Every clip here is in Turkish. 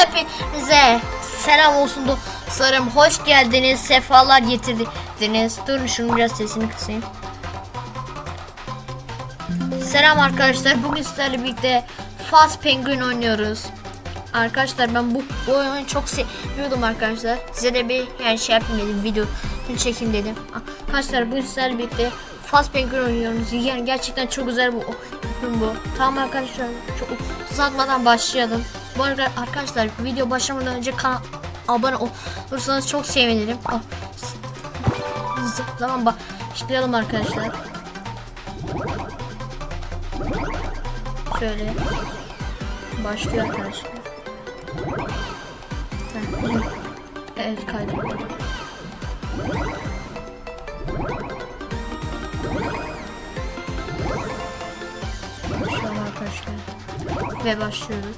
Hepinize selam olsun dostlarım. Hoş geldiniz. Sefalar getirdiniz. Durun şunu biraz sesini kısayım. Selam arkadaşlar. Bugün sizlerle birlikte Fast Penguin oynuyoruz. Arkadaşlar ben bu, bu oyunu çok seviyordum arkadaşlar. Size de bir yani şey yapayım dedim. Video çekeyim dedim. Arkadaşlar bugün sizlerle birlikte Fast Penguin oynuyoruz. Yani gerçekten çok güzel bu oyun bu. Tamam arkadaşlar çok uzatmadan başlayalım. Bu arada arkadaşlar video başlamadan önce kanal abone olursanız çok sevinirim. Ah, Zaman başlayalım arkadaşlar. Şöyle başlıyor arkadaşlar. Evet kaydedelim. Başlayalım arkadaşlar. Ve başlıyoruz.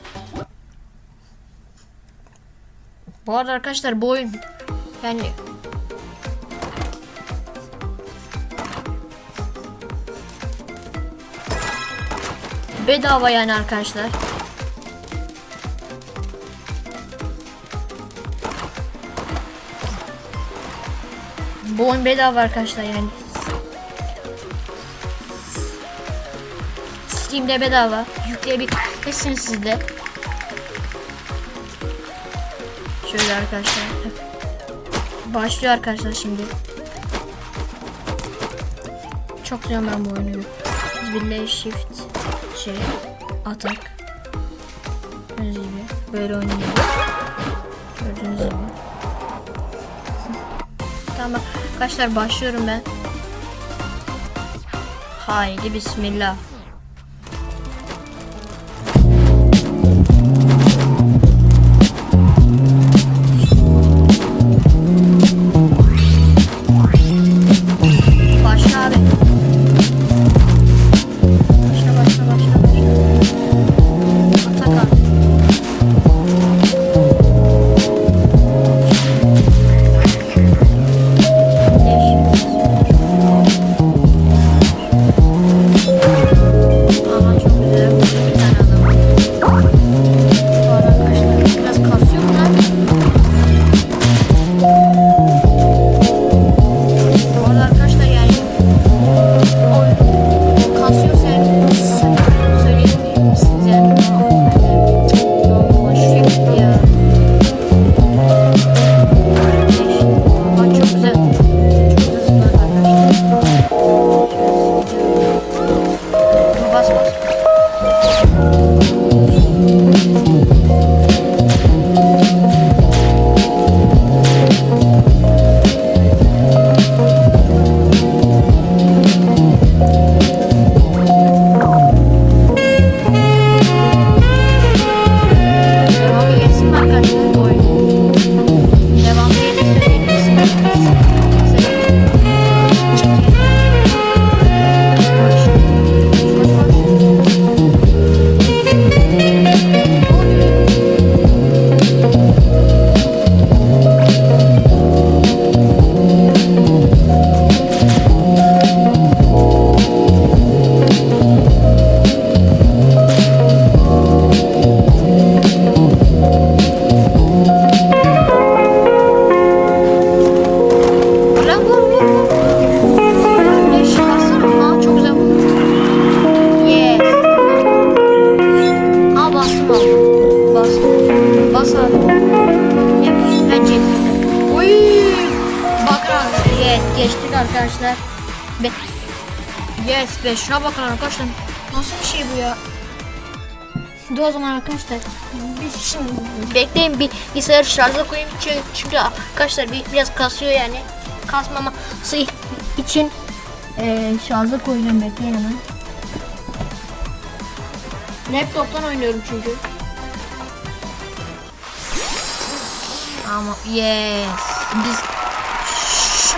Bu arada arkadaşlar bu oyun yani bedava yani arkadaşlar. Bu oyun bedava arkadaşlar yani. Steam'de bedava. Yükleyebilirsiniz siz Şöyle arkadaşlar. Başlıyor arkadaşlar şimdi. Çok güzel ben bu oyunu. Birle shift şey atak. Gördüğünüz gibi böyle oynuyor. Gördüğünüz gibi. Tamam arkadaşlar başlıyorum ben. Haydi bismillah. Geçtik arkadaşlar. Be yes be. Şuna bakın arkadaşlar. Nasıl bir şey bu ya? Dur o zaman arkadaşlar. Biz şimdi bekleyin bir bilgisayarı şarja koyayım çünkü, çünkü arkadaşlar bir, biraz kasıyor yani. Kasmaması için eee şarja koyacağım bekleyin hemen. Laptop'tan oynuyorum çünkü. Ama yes. Biz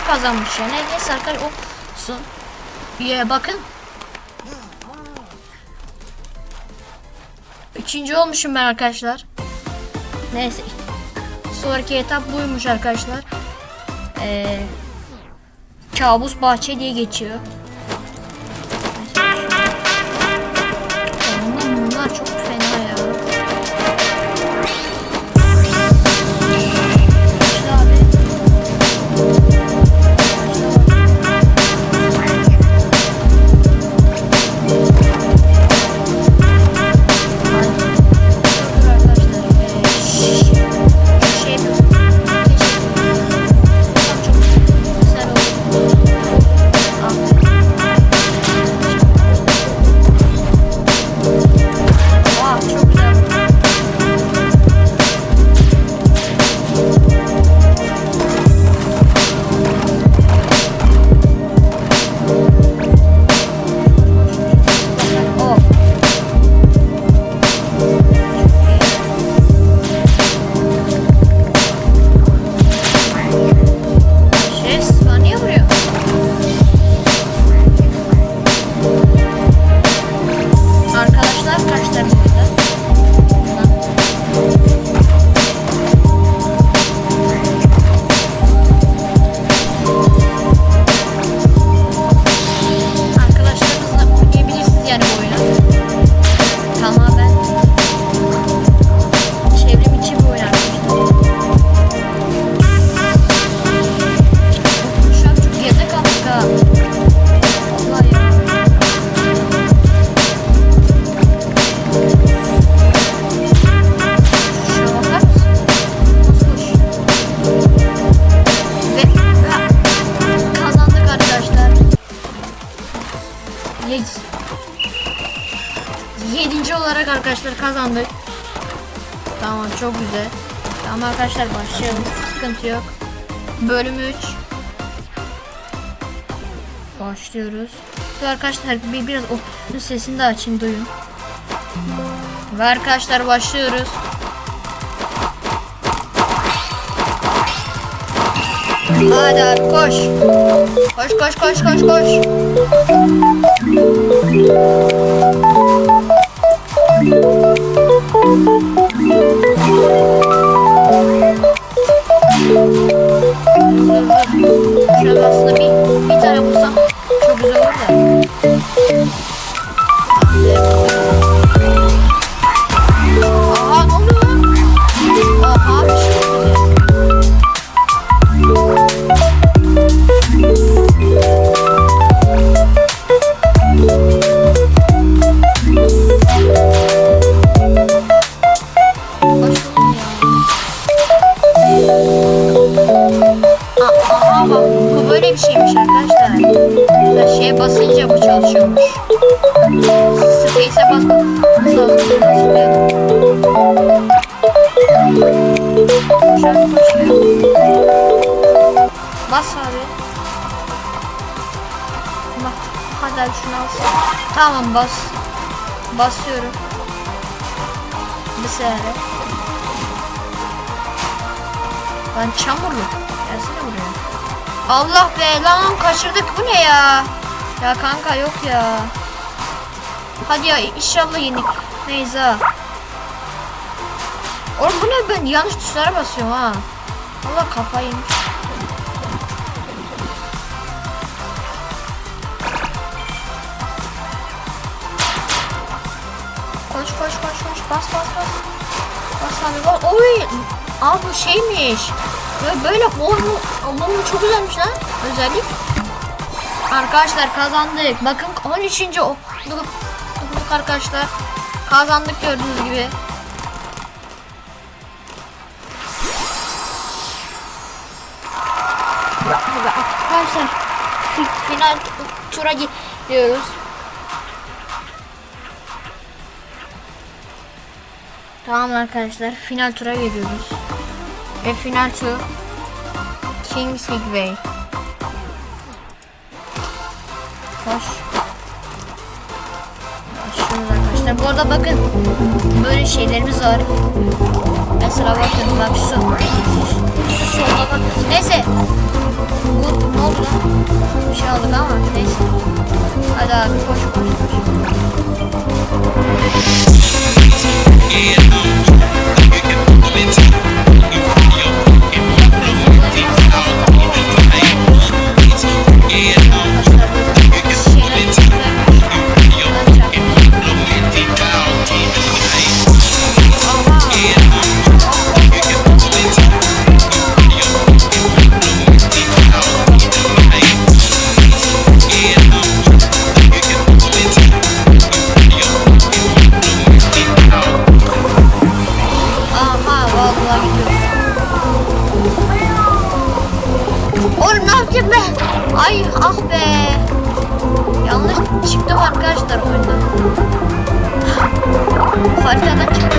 kazanmış yani. Neyse arkadaşlar olsun. Yeah, bakın. Üçüncü olmuşum ben arkadaşlar. Neyse. Sonraki etap buymuş arkadaşlar. Ee, kabus bahçe diye geçiyor. Kazandık. Tamam çok güzel. Tamam arkadaşlar başlayalım. Sıkıntı yok. Bölüm 3. Başlıyoruz. Dur arkadaşlar bir biraz o sesini de açayım duyun. Ve arkadaşlar başlıyoruz. Hadi abi koş. Koş koş koş koş koş. Şöyle hadi şunu al. Tamam bas. Basıyorum. Bir saniye. Lan çamurlu. Gelsene buraya. Allah be lan kaçırdık bu ne ya? Ya kanka yok ya. Hadi ya inşallah yenik. Neyse. Oğlum bu ne ben yanlış tuşlara basıyorum ha. Allah kafayı yemiş. Bas bas bas. Bas abi bas. Oy. Aa bu şeymiş. Böyle böyle oğlum, oğlum çok güzelmiş lan. Özellik. Arkadaşlar kazandık. Bakın 13. olduk. Arkadaşlar. Kazandık gördüğünüz gibi. Arkadaşlar fi- final tura gidiyoruz. Tamam arkadaşlar final tura geliyoruz. Ve final tur Kings Higway. Koş. Başlıyoruz arkadaşlar. Bu arada bakın böyle şeylerimiz var. Mesela bakın bak şu. Şu solda bak. Neyse. Bu ne oldu? Bir şey aldık ama neyse. Hadi abi koş koş koş. get home. arkadaşlar oyunda. Haritada çıkıyor.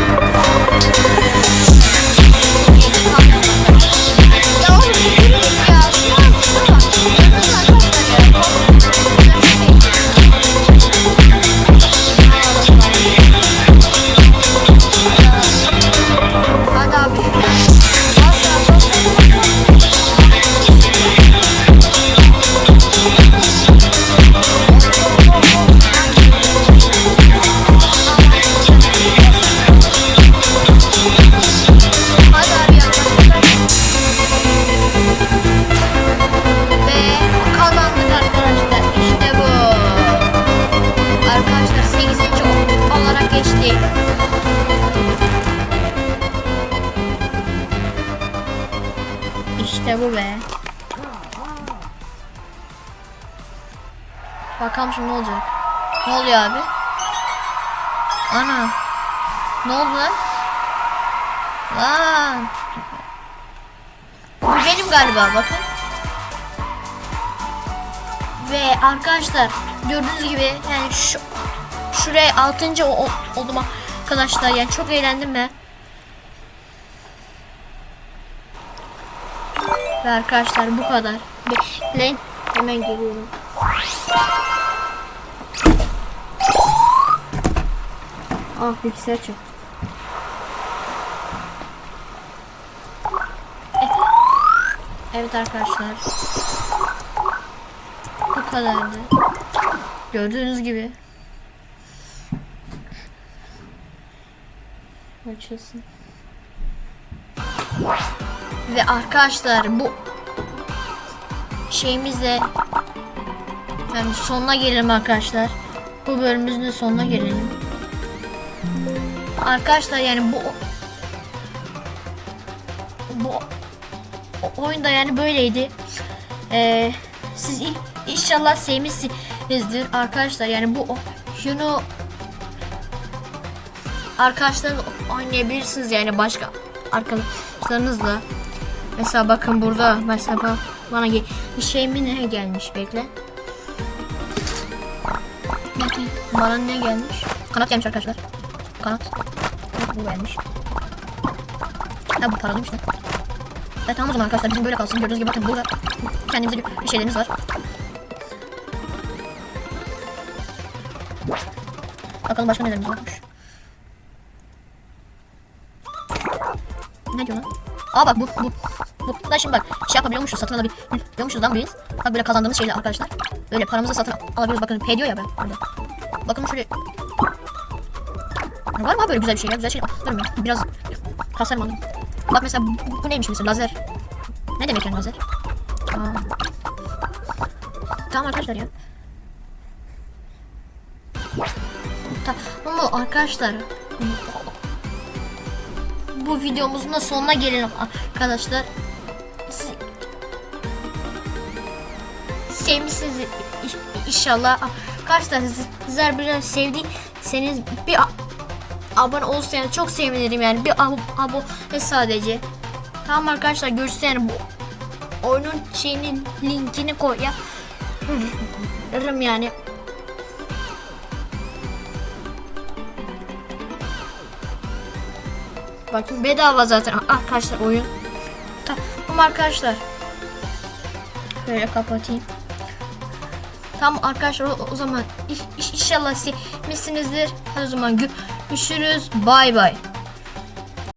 Bakalım şimdi ne olacak. Ne oluyor abi? Ana. Ne oldu lan? Lan. Bu benim galiba bakın. Ve arkadaşlar gördüğünüz gibi yani şu şuraya 6. o- o- oduma Arkadaşlar yani çok eğlendim ben. Ve arkadaşlar bu kadar. Bekleyin. Hemen geliyorum. Ah bilgisayar çöktü. Evet. Evet arkadaşlar. Bu kadardı. Gördüğünüz gibi. Açılsın. Ve arkadaşlar bu şeyimizle yani sonuna gelelim arkadaşlar. Bu bölümümüzün de sonuna gelelim. Arkadaşlar yani bu bu oyunda yani böyleydi. Ee, siz in- inşallah sevmişsinizdir arkadaşlar. Yani bu oyunu arkadaşlarınızla oynayabilirsiniz yani başka arkadaşlarınızla. Mesela bakın burada mesela bana bir şey mi ne gelmiş bekle. Bana ne gelmiş? Kanat gelmiş arkadaşlar. Kanat. Bu gelmiş. Ha bu paralıymış lan. Evet tamam o zaman arkadaşlar bizim böyle kalsın. Gördüğünüz gibi bakın burada kendimize bir şeylerimiz var. Bakalım başka nelerimiz varmış. Ne diyor lan? Aa bak bu bu bu da şimdi bak şey yapabiliyormuşuz satın alabiliyormuşuz lan biz. Bak böyle kazandığımız şeyler arkadaşlar. Böyle paramızı satın alabiliyoruz bakın P diyor ya ben burada. Bakın şöyle Var mı böyle güzel bir şey ya? Güzel şey alırım ya. Biraz kasarım alayım. Bak mesela bu, bu neymiş mesela lazer. Ne demek yani lazer? Aa. Tamam arkadaşlar ya. Tamam arkadaşlar. Bu videomuzun da sonuna gelelim arkadaşlar. Sevmişsiniz inşallah. Arkadaşlar siz- sizler biraz sevdiyseniz bir abone olursanız çok sevinirim yani bir ab- abone sadece. Tamam arkadaşlar görüşürüz yani bu oyunun şeyinin linkini koy ya. yani. Bakın bedava zaten arkadaşlar oyun. Tamam arkadaşlar. Böyle kapatayım. Tamam arkadaşlar o, o zaman inşallah sevmişsinizdir. Hadi o zaman görüşürüz. Bay bay.